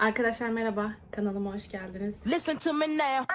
Arkadaşlar merhaba, kanalıma hoş geldiniz. Listen to me now.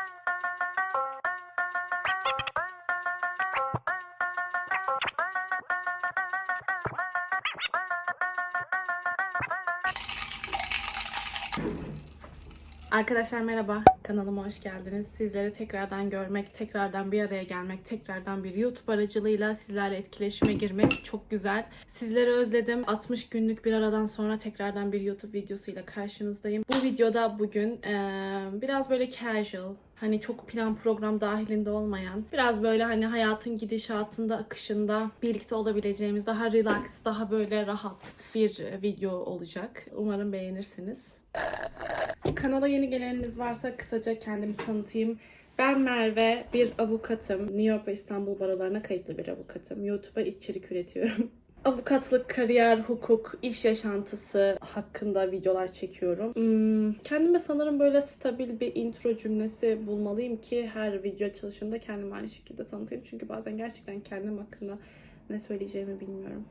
Arkadaşlar merhaba, kanalıma hoş geldiniz. Sizleri tekrardan görmek, tekrardan bir araya gelmek, tekrardan bir YouTube aracılığıyla sizlerle etkileşime girmek çok güzel. Sizleri özledim. 60 günlük bir aradan sonra tekrardan bir YouTube videosuyla karşınızdayım. Bu videoda bugün eee, biraz böyle casual, hani çok plan program dahilinde olmayan, biraz böyle hani hayatın gidişatında, akışında birlikte olabileceğimiz daha relax, daha böyle rahat bir video olacak. Umarım beğenirsiniz. Kanala yeni geleniniz varsa kısaca kendimi tanıtayım. Ben Merve, bir avukatım. New York ve İstanbul barolarına kayıtlı bir avukatım. YouTube'a içerik üretiyorum. Avukatlık, kariyer, hukuk, iş yaşantısı hakkında videolar çekiyorum. Hmm, kendime sanırım böyle stabil bir intro cümlesi bulmalıyım ki her video çalışında kendimi aynı şekilde tanıtayım. Çünkü bazen gerçekten kendim hakkında ne söyleyeceğimi bilmiyorum.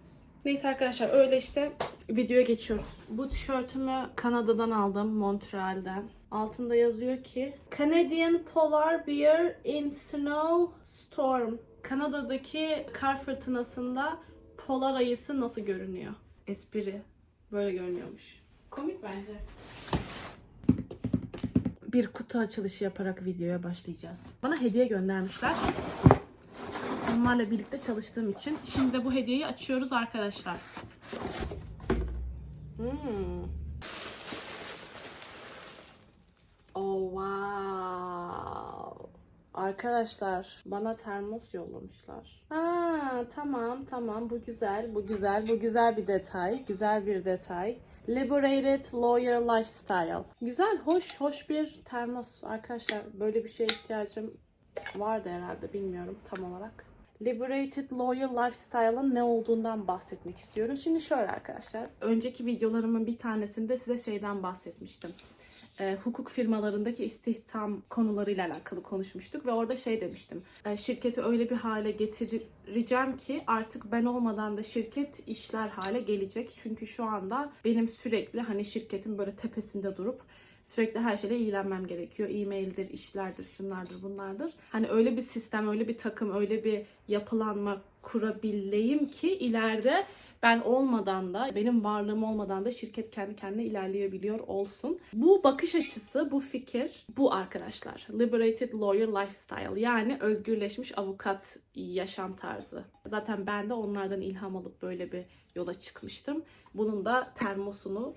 Neyse arkadaşlar öyle işte videoya geçiyoruz. Bu tişörtümü Kanada'dan aldım, Montreal'den. Altında yazıyor ki Canadian Polar Bear in Snow Storm. Kanada'daki kar fırtınasında polar ayısı nasıl görünüyor? Espri. Böyle görünüyormuş. Komik bence. Bir kutu açılışı yaparak videoya başlayacağız. Bana hediye göndermişler. Onlarla birlikte çalıştığım için. Şimdi de bu hediyeyi açıyoruz arkadaşlar. Hmm. Oh wow. Arkadaşlar bana termos yollamışlar. Aa tamam tamam bu güzel bu güzel bu güzel bir detay. Güzel bir detay. Liberated Lawyer Lifestyle. Güzel, hoş, hoş bir termos. Arkadaşlar böyle bir şeye ihtiyacım vardı herhalde bilmiyorum tam olarak. Liberated Lawyer Lifestyle'ın ne olduğundan bahsetmek istiyorum. Şimdi şöyle arkadaşlar. Önceki videolarımın bir tanesinde size şeyden bahsetmiştim. Ee, hukuk firmalarındaki istihdam konularıyla alakalı konuşmuştuk ve orada şey demiştim. Ee, şirketi öyle bir hale getireceğim ki artık ben olmadan da şirket işler hale gelecek. Çünkü şu anda benim sürekli hani şirketin böyle tepesinde durup Sürekli her şeyle ilgilenmem gerekiyor. E-maildir, işlerdir, şunlardır, bunlardır. Hani öyle bir sistem, öyle bir takım, öyle bir yapılanma kurabileyim ki ileride ben olmadan da, benim varlığım olmadan da şirket kendi kendine ilerleyebiliyor olsun. Bu bakış açısı, bu fikir, bu arkadaşlar. Liberated Lawyer Lifestyle yani özgürleşmiş avukat yaşam tarzı. Zaten ben de onlardan ilham alıp böyle bir yola çıkmıştım. Bunun da termosunu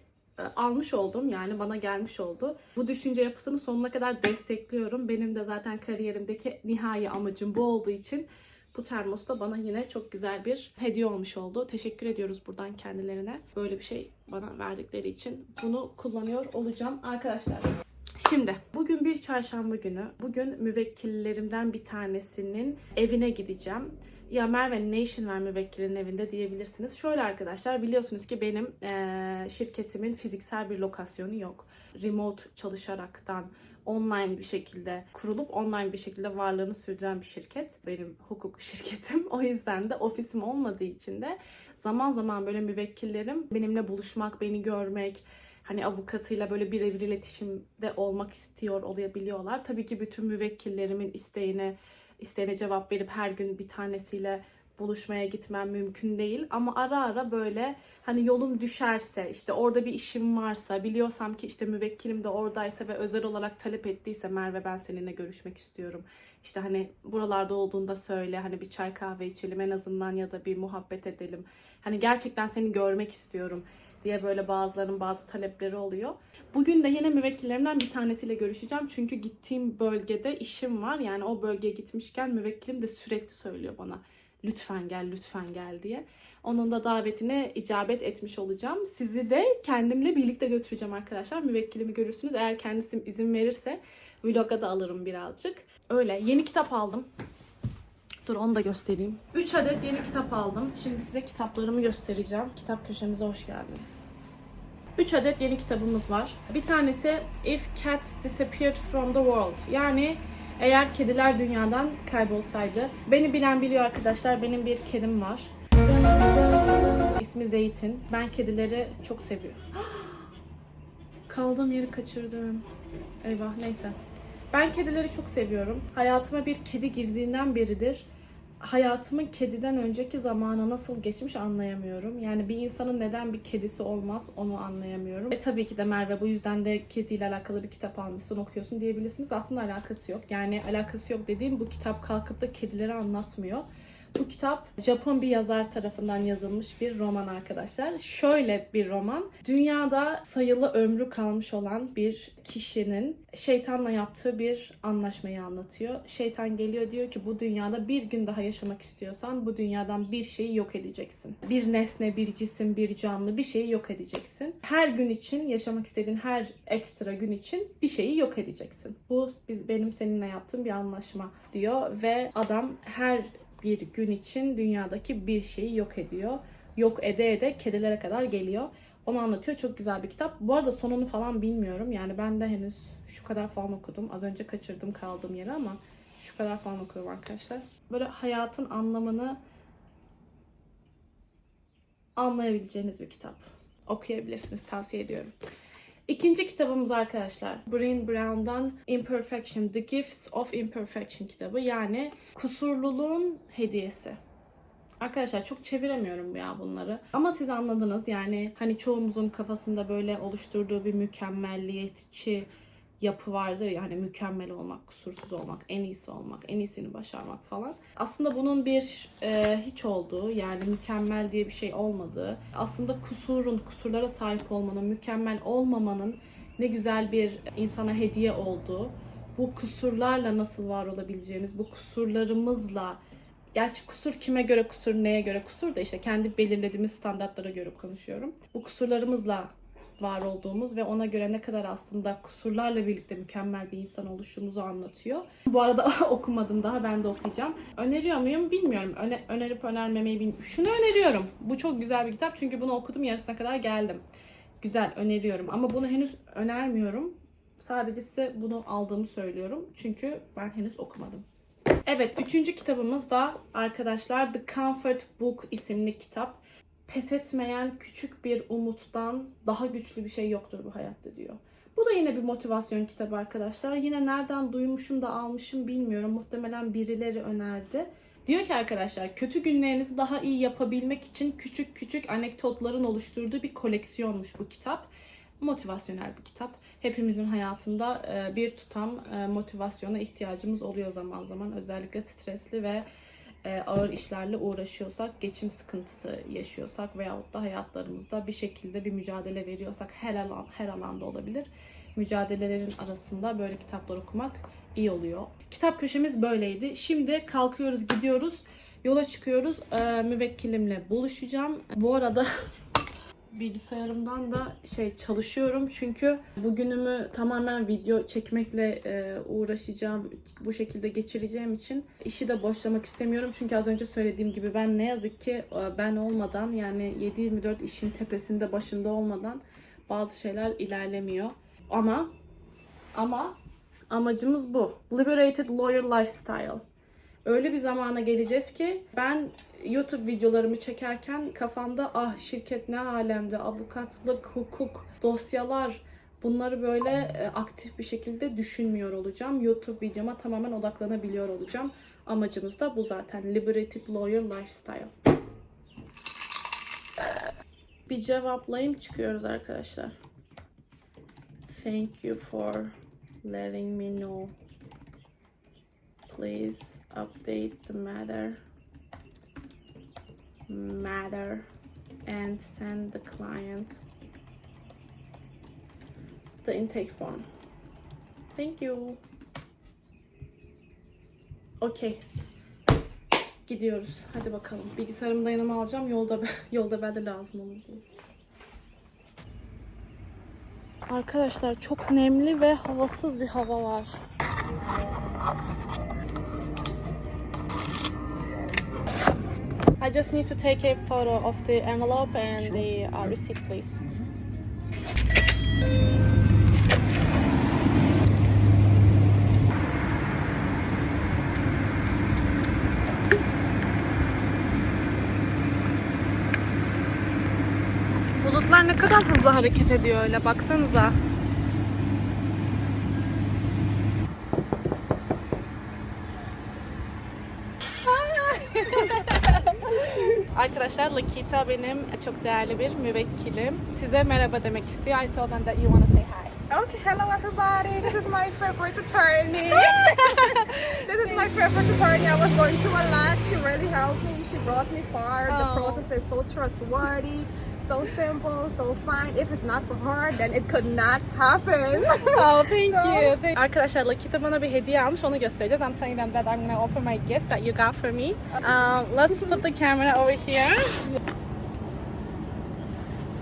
almış oldum yani bana gelmiş oldu. Bu düşünce yapısını sonuna kadar destekliyorum. Benim de zaten kariyerimdeki nihai amacım bu olduğu için bu termos da bana yine çok güzel bir hediye olmuş oldu. Teşekkür ediyoruz buradan kendilerine. Böyle bir şey bana verdikleri için bunu kullanıyor olacağım arkadaşlar. Şimdi bugün bir çarşamba günü. Bugün müvekkillerimden bir tanesinin evine gideceğim. Ya Merve ne işin var müvekkilin evinde diyebilirsiniz. Şöyle arkadaşlar biliyorsunuz ki benim eee, şirketimin fiziksel bir lokasyonu yok. Remote çalışaraktan online bir şekilde kurulup online bir şekilde varlığını sürdüren bir şirket. Benim hukuk şirketim. O yüzden de ofisim olmadığı için de zaman zaman böyle müvekkillerim benimle buluşmak, beni görmek, hani avukatıyla böyle birebir iletişimde olmak istiyor olabiliyorlar. Tabii ki bütün müvekkillerimin isteğine isteğine cevap verip her gün bir tanesiyle buluşmaya gitmem mümkün değil ama ara ara böyle hani yolum düşerse işte orada bir işim varsa biliyorsam ki işte müvekkilim de oradaysa ve özel olarak talep ettiyse Merve ben seninle görüşmek istiyorum. İşte hani buralarda olduğunda söyle hani bir çay kahve içelim en azından ya da bir muhabbet edelim. Hani gerçekten seni görmek istiyorum diye böyle bazılarının bazı talepleri oluyor. Bugün de yine müvekkillerimden bir tanesiyle görüşeceğim. Çünkü gittiğim bölgede işim var. Yani o bölgeye gitmişken müvekkilim de sürekli söylüyor bana lütfen gel lütfen gel diye. Onun da davetine icabet etmiş olacağım. Sizi de kendimle birlikte götüreceğim arkadaşlar. Müvekkilimi görürsünüz. Eğer kendisi izin verirse vloga da alırım birazcık. Öyle. Yeni kitap aldım. Dur onu da göstereyim. 3 adet yeni kitap aldım. Şimdi size kitaplarımı göstereceğim. Kitap köşemize hoş geldiniz. 3 adet yeni kitabımız var. Bir tanesi If Cats Disappeared from the World. Yani eğer kediler dünyadan kaybolsaydı. Beni bilen biliyor arkadaşlar. Benim bir kedim var. İsmi Zeytin. Ben kedileri çok seviyorum. Kaldığım yeri kaçırdım. Eyvah neyse. Ben kedileri çok seviyorum. Hayatıma bir kedi girdiğinden beridir hayatımın kediden önceki zamana nasıl geçmiş anlayamıyorum. Yani bir insanın neden bir kedisi olmaz onu anlayamıyorum. E tabii ki de Merve bu yüzden de kediyle alakalı bir kitap almışsın okuyorsun diyebilirsiniz. Aslında alakası yok. Yani alakası yok dediğim bu kitap kalkıp da kedileri anlatmıyor. Bu kitap Japon bir yazar tarafından yazılmış bir roman arkadaşlar. Şöyle bir roman. Dünyada sayılı ömrü kalmış olan bir kişinin şeytanla yaptığı bir anlaşmayı anlatıyor. Şeytan geliyor diyor ki bu dünyada bir gün daha yaşamak istiyorsan bu dünyadan bir şeyi yok edeceksin. Bir nesne, bir cisim, bir canlı bir şeyi yok edeceksin. Her gün için yaşamak istediğin her ekstra gün için bir şeyi yok edeceksin. Bu biz benim seninle yaptığım bir anlaşma diyor ve adam her bir gün için dünyadaki bir şeyi yok ediyor. Yok ede ede kedilere kadar geliyor. Onu anlatıyor. Çok güzel bir kitap. Bu arada sonunu falan bilmiyorum. Yani ben de henüz şu kadar falan okudum. Az önce kaçırdım kaldığım yeri ama şu kadar falan okuyorum arkadaşlar. Böyle hayatın anlamını anlayabileceğiniz bir kitap. Okuyabilirsiniz. Tavsiye ediyorum. İkinci kitabımız arkadaşlar. Brené Brown'dan Imperfection, The Gifts of Imperfection kitabı. Yani kusurluluğun hediyesi. Arkadaşlar çok çeviremiyorum ya bunları. Ama siz anladınız yani hani çoğumuzun kafasında böyle oluşturduğu bir mükemmelliyetçi yapı vardır ya hani mükemmel olmak, kusursuz olmak, en iyisi olmak, en iyisini başarmak falan. Aslında bunun bir e, hiç olduğu yani mükemmel diye bir şey olmadığı, aslında kusurun, kusurlara sahip olmanın, mükemmel olmamanın ne güzel bir insana hediye olduğu, bu kusurlarla nasıl var olabileceğimiz, bu kusurlarımızla Gerçi kusur kime göre kusur, neye göre kusur da işte kendi belirlediğimiz standartlara göre konuşuyorum. Bu kusurlarımızla var olduğumuz ve ona göre ne kadar aslında kusurlarla birlikte mükemmel bir insan oluşumuzu anlatıyor. Bu arada okumadım daha ben de okuyacağım. Öneriyor muyum bilmiyorum. Öne, önerip önermemeyi bilmiyorum. Şunu öneriyorum. Bu çok güzel bir kitap çünkü bunu okudum yarısına kadar geldim. Güzel öneriyorum ama bunu henüz önermiyorum. Sadece size bunu aldığımı söylüyorum. Çünkü ben henüz okumadım. Evet, üçüncü kitabımız da arkadaşlar The Comfort Book isimli kitap. Pes etmeyen küçük bir umuttan daha güçlü bir şey yoktur bu hayatta diyor. Bu da yine bir motivasyon kitabı arkadaşlar. Yine nereden duymuşum da almışım bilmiyorum. Muhtemelen birileri önerdi. Diyor ki arkadaşlar kötü günlerinizi daha iyi yapabilmek için küçük küçük anekdotların oluşturduğu bir koleksiyonmuş bu kitap. Motivasyonel bir kitap. Hepimizin hayatında e, bir tutam e, motivasyona ihtiyacımız oluyor zaman zaman. Özellikle stresli ve ağır işlerle uğraşıyorsak, geçim sıkıntısı yaşıyorsak veyahut da hayatlarımızda bir şekilde bir mücadele veriyorsak her alan her alanda olabilir. Mücadelelerin arasında böyle kitaplar okumak iyi oluyor. Kitap köşemiz böyleydi. Şimdi kalkıyoruz, gidiyoruz. Yola çıkıyoruz. E, müvekkilimle buluşacağım. Bu arada bilgisayarımdan da şey çalışıyorum. Çünkü bugünümü tamamen video çekmekle e, uğraşacağım bu şekilde geçireceğim için işi de boşlamak istemiyorum. Çünkü az önce söylediğim gibi ben ne yazık ki e, ben olmadan yani 7-24 işin tepesinde başında olmadan bazı şeyler ilerlemiyor. Ama ama amacımız bu. Liberated lawyer lifestyle. Öyle bir zamana geleceğiz ki ben YouTube videolarımı çekerken kafamda ah şirket ne alemde, avukatlık, hukuk, dosyalar bunları böyle e, aktif bir şekilde düşünmüyor olacağım. YouTube videoma tamamen odaklanabiliyor olacağım. Amacımız da bu zaten. Liberated Lawyer Lifestyle. Bir cevaplayayım çıkıyoruz arkadaşlar. Thank you for letting me know. Please update the matter matter and send the client the intake form. Thank you. Okay. Gidiyoruz. Hadi bakalım. Bilgisayarımı da yanıma alacağım. Yolda yolda belde lazım olur. Arkadaşlar çok nemli ve havasız bir hava var. I just need to take a photo of the envelope and the uh, receipt, please. Bulutlar ne kadar hızlı hareket ediyor öyle baksanıza. Arkadaşlar Lakita benim çok değerli bir müvekkilim. Size merhaba demek istiyor. I told them that you want to say. Okay, hello everybody. This is my favorite attorney. this is my favorite attorney. I was going through a lot. She really helped me. She brought me far. Oh. The process is so trustworthy, so simple, so fine. If it's not for her, then it could not happen. Oh, thank So- you. Thank- Arkadaşlar Lakita bana bir hediye almış. Onu göstereceğiz. I'm telling them that I'm gonna open my gift that you got for me. Um, let's put the camera over here.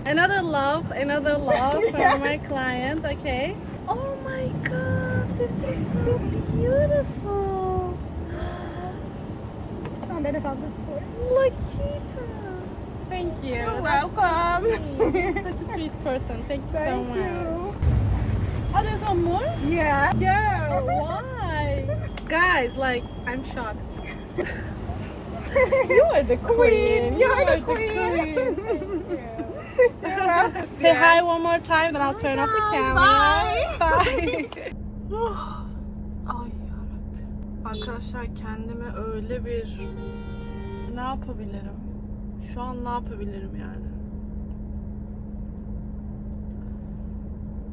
Another love, another love from my client. Okay. Oh my god, this is so beautiful. And then about this one. Lakita. Thank you. You're That's welcome. sweet. Such a sweet person. Thank you so much. you. Oh, there's one more? Yeah. Girl, why? Guys, like, I'm shocked. you are the queen. Queen, you're You the are queen. Thank you. Say hi one more time, then I'll turn off the camera. bye. Bye. Ay yarabbim. Arkadaşlar kendime öyle bir ne yapabilirim? Şu an ne yapabilirim yani?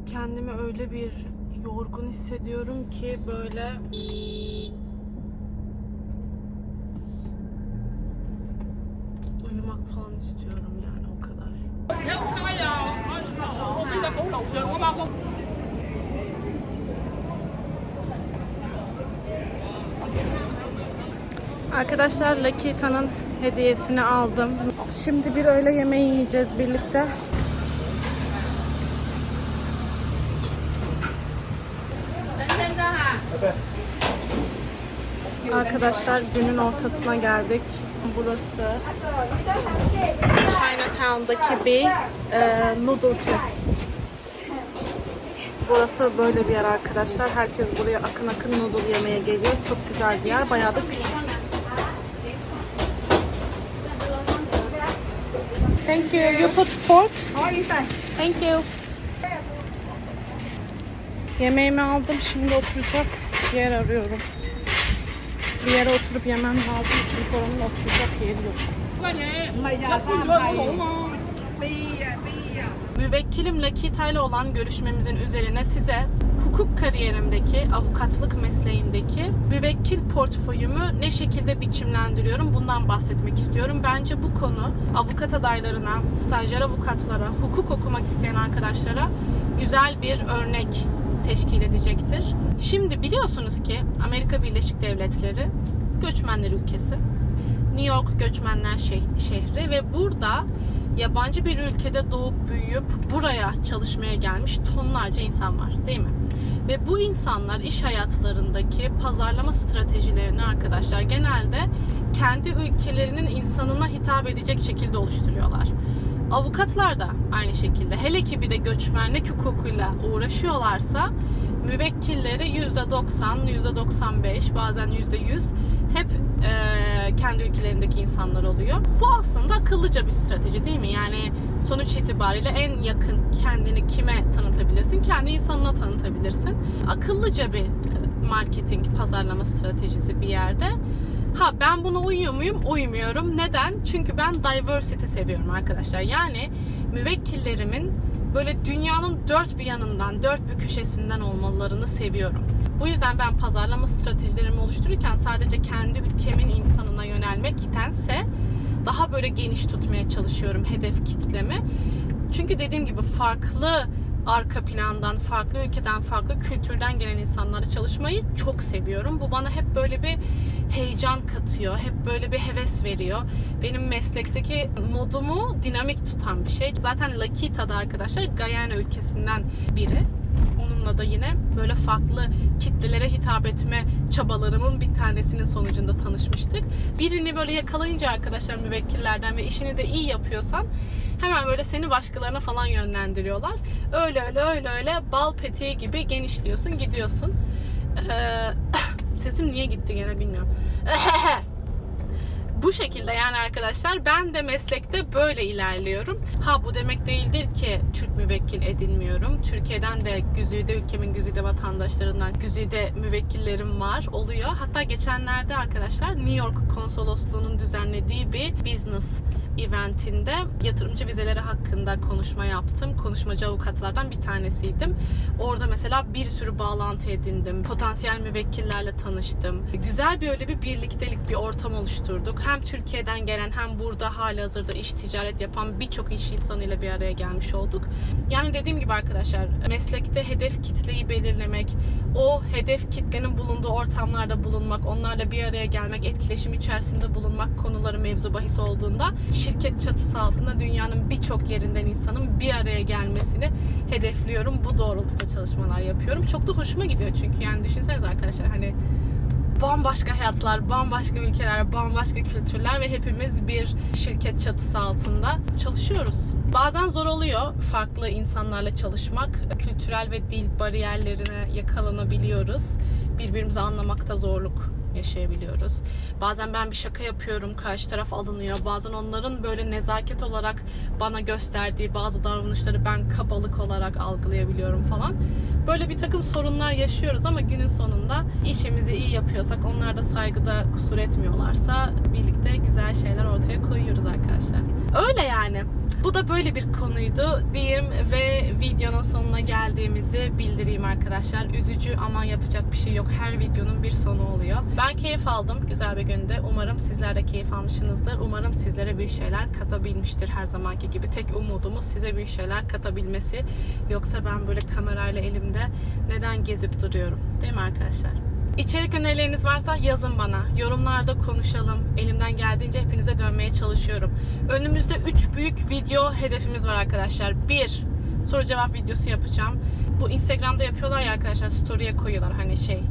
Kendimi öyle bir yorgun hissediyorum ki böyle uyumak falan istiyorum yani. Arkadaşlar Lakita'nın hediyesini aldım. Şimdi bir öğle yemeği yiyeceğiz birlikte. Arkadaşlar günün ortasına geldik. Burası Chinatown'daki bir e, noodle shop. Burası böyle bir yer arkadaşlar. Herkes buraya akın akın noodle yemeye geliyor. Çok güzel bir yer. Bayağı da küçük. Thank you. You put pork? Thank you. Yemeğimi aldım. Şimdi oturacak yer arıyorum. Bir yere oturup yemem lazım çünkü oranın oturacak yeri yok. Müvekkilim Lakita ile olan görüşmemizin üzerine size hukuk kariyerimdeki, avukatlık mesleğindeki müvekkil portföyümü ne şekilde biçimlendiriyorum bundan bahsetmek istiyorum. Bence bu konu avukat adaylarına, stajyer avukatlara, hukuk okumak isteyen arkadaşlara güzel bir örnek teşkil edecektir. Şimdi biliyorsunuz ki Amerika Birleşik Devletleri göçmenler ülkesi. New York göçmenler şeh- şehri ve burada yabancı bir ülkede doğup büyüyüp buraya çalışmaya gelmiş tonlarca insan var değil mi? Ve bu insanlar iş hayatlarındaki pazarlama stratejilerini arkadaşlar genelde kendi ülkelerinin insanına hitap edecek şekilde oluşturuyorlar. Avukatlar da aynı şekilde hele ki bir de göçmenlik hukukuyla uğraşıyorlarsa müvekkilleri %90, %95 bazen %100 hep e, kendi ülkelerindeki insanlar oluyor. Bu aslında akıllıca bir strateji değil mi? Yani sonuç itibariyle en yakın kendini kime tanıtabilirsin? Kendi insanına tanıtabilirsin. Akıllıca bir marketing, pazarlama stratejisi bir yerde. Ha ben buna uyuyor muyum? Uymuyorum. Neden? Çünkü ben diversity seviyorum arkadaşlar. Yani müvekkillerimin böyle dünyanın dört bir yanından, dört bir köşesinden olmalarını seviyorum. Bu yüzden ben pazarlama stratejilerimi oluştururken sadece kendi ülkemin insanına yönelmektense daha böyle geniş tutmaya çalışıyorum hedef kitlemi. Çünkü dediğim gibi farklı arka plandan, farklı ülkeden, farklı kültürden gelen insanlarla çalışmayı çok seviyorum. Bu bana hep böyle bir heyecan katıyor, hep böyle bir heves veriyor. Benim meslekteki modumu dinamik tutan bir şey. Zaten Lakita'da arkadaşlar Guyana ülkesinden biri. Onunla da yine böyle farklı kitlelere hitap etme çabalarımın bir tanesinin sonucunda tanışmıştık. Birini böyle yakalayınca arkadaşlar müvekkillerden ve işini de iyi yapıyorsan hemen böyle seni başkalarına falan yönlendiriyorlar. Öyle öyle öyle öyle bal peteği gibi genişliyorsun gidiyorsun. Ee, sesim niye gitti gene bilmiyorum. Bu şekilde yani arkadaşlar ben de meslekte böyle ilerliyorum. Ha bu demek değildir ki Türk müvekkil edinmiyorum. Türkiye'den de güzide ülkemin güzide vatandaşlarından güzide müvekkillerim var oluyor. Hatta geçenlerde arkadaşlar New York konsolosluğunun düzenlediği bir business eventinde yatırımcı vizeleri hakkında konuşma yaptım. Konuşmacı avukatlardan bir tanesiydim. Orada mesela bir sürü bağlantı edindim. Potansiyel müvekkillerle tanıştım. Güzel bir öyle bir birliktelik bir ortam oluşturduk. Hem Türkiye'den gelen hem burada hali hazırda iş ticaret yapan birçok iş insanıyla bir araya gelmiş olduk. Yani dediğim gibi arkadaşlar meslekte hedef kitleyi belirlemek, o hedef kitlenin bulunduğu ortamlarda bulunmak, onlarla bir araya gelmek, etkileşim içerisinde bulunmak konuları mevzu bahis olduğunda şirket çatısı altında dünyanın birçok yerinden insanın bir araya gelmesini hedefliyorum. Bu doğrultuda çalışmalar yapıyorum. Çok da hoşuma gidiyor çünkü yani düşünsenize arkadaşlar hani bambaşka hayatlar, bambaşka ülkeler, bambaşka kültürler ve hepimiz bir şirket çatısı altında çalışıyoruz. Bazen zor oluyor farklı insanlarla çalışmak. Kültürel ve dil bariyerlerine yakalanabiliyoruz. Birbirimizi anlamakta zorluk yaşayabiliyoruz. Bazen ben bir şaka yapıyorum, karşı taraf alınıyor. Bazen onların böyle nezaket olarak bana gösterdiği bazı davranışları ben kabalık olarak algılayabiliyorum falan. Böyle bir takım sorunlar yaşıyoruz ama günün sonunda işimizi iyi yapıyorsak, onlar da saygıda kusur etmiyorlarsa birlikte güzel şeyler ortaya koyuyoruz arkadaşlar. Öyle yani. Bu da böyle bir konuydu diyeyim ve videonun sonuna geldiğimizi bildireyim arkadaşlar. Üzücü ama yapacak bir şey yok. Her videonun bir sonu oluyor. Ben keyif aldım güzel bir günde. Umarım sizler de keyif almışsınızdır. Umarım sizlere bir şeyler katabilmiştir her zamanki gibi. Tek umudumuz size bir şeyler katabilmesi. Yoksa ben böyle kamerayla elimde neden gezip duruyorum? Değil mi arkadaşlar? İçerik önerileriniz varsa yazın bana. Yorumlarda konuşalım. Elimden geldiğince hepinize dönmeye çalışıyorum. Önümüzde 3 büyük video hedefimiz var arkadaşlar. 1. Soru cevap videosu yapacağım. Bu Instagram'da yapıyorlar ya arkadaşlar story'e koyuyorlar hani şey. e,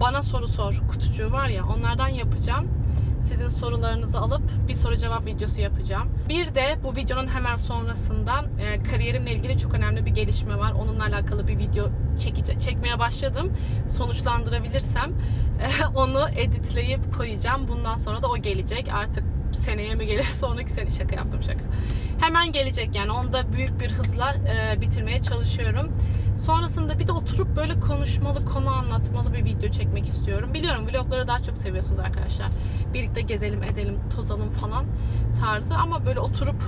Bana soru sor kutucuğu var ya onlardan yapacağım. Sizin sorularınızı alıp bir soru cevap videosu yapacağım. Bir de bu videonun hemen sonrasında e, kariyerimle ilgili çok önemli bir gelişme var. Onunla alakalı bir video çekece- çekmeye başladım. Sonuçlandırabilirsem e, onu editleyip koyacağım. Bundan sonra da o gelecek. Artık seneye mi gelir sonraki sene şaka yaptım şaka. Hemen gelecek yani onu da büyük bir hızla e, bitirmeye çalışıyorum. Sonrasında bir de oturup böyle konuşmalı, konu anlatmalı bir video çekmek istiyorum. Biliyorum vlogları daha çok seviyorsunuz arkadaşlar. Birlikte gezelim, edelim, tozalım falan tarzı ama böyle oturup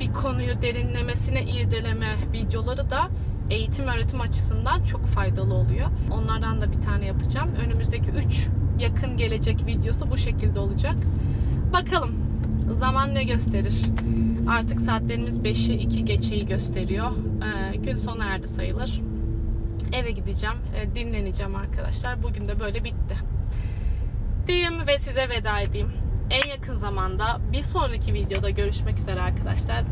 bir konuyu derinlemesine irdeleme videoları da eğitim öğretim açısından çok faydalı oluyor. Onlardan da bir tane yapacağım. Önümüzdeki 3 yakın gelecek videosu bu şekilde olacak. Bakalım Zaman ne gösterir? Artık saatlerimiz 5'i 2 geçeyi gösteriyor. Ee, gün sona erdi sayılır. Eve gideceğim, e, dinleneceğim arkadaşlar. Bugün de böyle bitti. Diyeyim ve size veda edeyim. En yakın zamanda bir sonraki videoda görüşmek üzere arkadaşlar.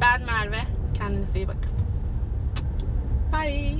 Ben Merve. Kendinize iyi bakın. Bye.